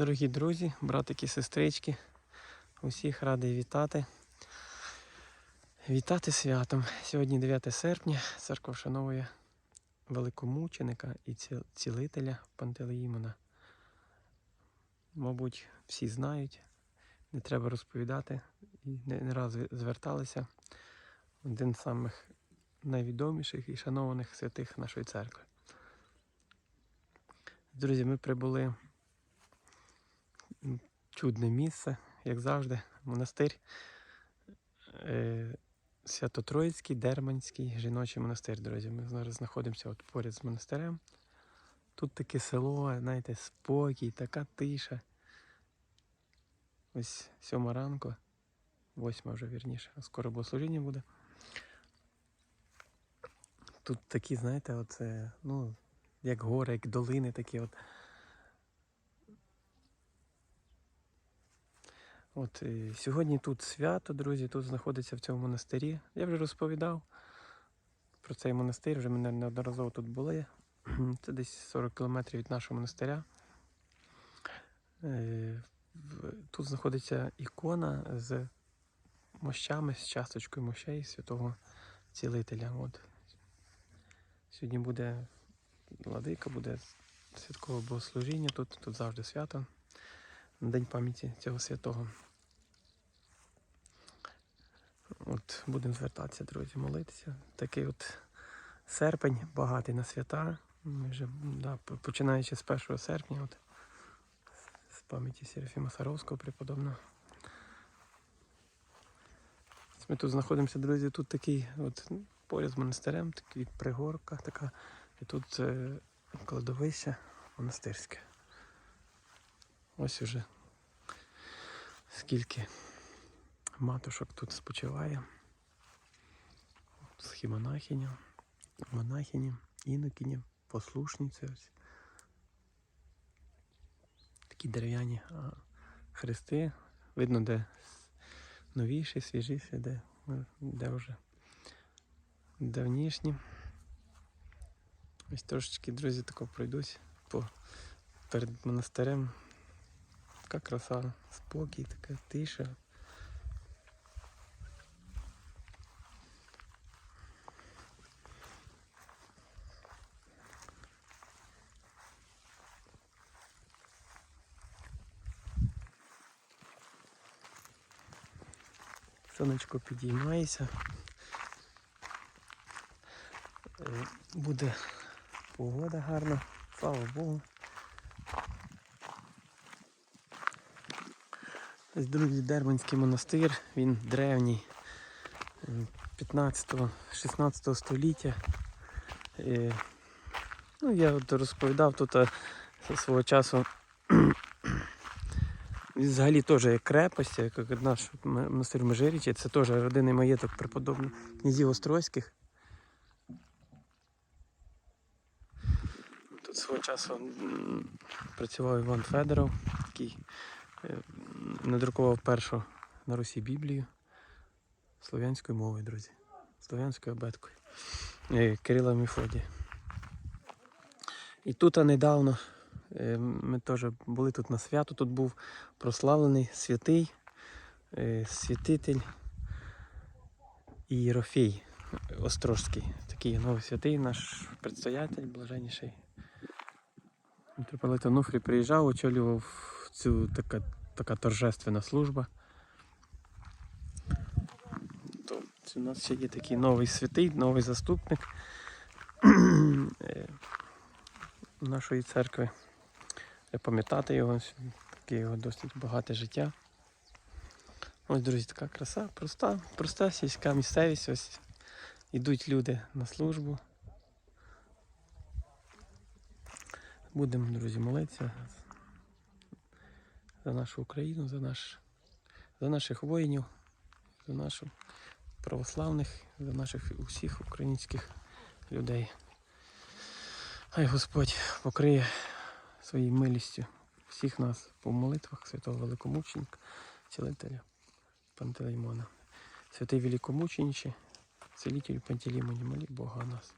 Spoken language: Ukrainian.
Дорогі друзі, братики, сестрички, усіх радий вітати. Вітати святом. Сьогодні 9 серпня, церква вшановує великомученика і цілителя Пантелеїмона. Мабуть, всі знають, не треба розповідати і не, раз зверталися. Один з самих найвідоміших і шанованих святих нашої церкви. Друзі, ми прибули чудне місце, як завжди, монастир. Е, Свято-Троїцький, Дерманський жіночий монастир, друзі. Ми зараз знаходимося от поряд з монастирем. Тут таке село, знаєте, спокій, така тиша. Ось сьома ранку, восьма вже вірніше, скоро богослужіння буде. Тут такі, знаєте, оце, ну, як гори, як долини такі от. От е, сьогодні тут свято, друзі, тут знаходиться в цьому монастирі. Я вже розповідав про цей монастир, вже мене неодноразово тут були. Це десь 40 кілометрів від нашого монастиря. Е, Тут знаходиться ікона з мощами, з часточкою мощей святого цілителя. От. Сьогодні буде владика, буде святкове богослужіння, тут, тут завжди свято. День пам'яті цього святого. От будемо звертатися, друзі, молитися. Такий от серпень, багатий на свята. Ми вже, да, починаючи з 1 серпня, от, з пам'яті Серафіма Саровського преподобного. Ми тут знаходимося, друзі, тут такий от поряд з монастирем, такий пригорка така. І тут е, кладовище монастирське. Ось уже скільки матушок тут спочиває. Схімонахиня, монахині, інокині, послушниці. Ось. Такі дерев'яні хрести. Видно, де новіші, свіжіші, де, де вже давнішні. Ось трошечки, друзі, тако пройдусь по перед монастирем. Така краса, спокій, така тиша. Сонечко підіймається. Е, Буде погода гарна, слава Богу. Ось другий Дерманський монастир, він древній 15-16 століття. Е, Ну, я от розповідав тут е, свого часу. Взагалі теж як крепость, як наш монастир Межирічі, це теж родинний маєток преподобних князів Острозьких. Тут свого часу працював Іван Федоров, який е, надрукував першу на Русі Біблію слов'янською мовою, друзі. Слов'янською абеткою. Е, Кирила Міфодія. І тут недавно ми теж були тут на свято, тут був прославлений святий е, святитель Ієрофій Острожський. Такий новий святий, наш предстоятель, блаженніший. Митрополит Онуфрій приїжджав, очолював цю така, така торжественна служба. У нас ще є такий новий святий, новий заступник е, нашої церкви. Пам'ятати його, таке його досить багате життя. Ось, друзі, така краса, проста, проста сільська місцевість. Ось ідуть люди на службу. Будемо, друзі, молитися за нашу Україну, за, наш, за наших воїнів, за наших православних, за наших усіх українських людей. Хай Господь покриє своєю милістю всіх нас по молитвах святого великомученика, цілителя Пантелеймона. Святий великомученичі, целителю Пантелеймоні, молі Бога нас.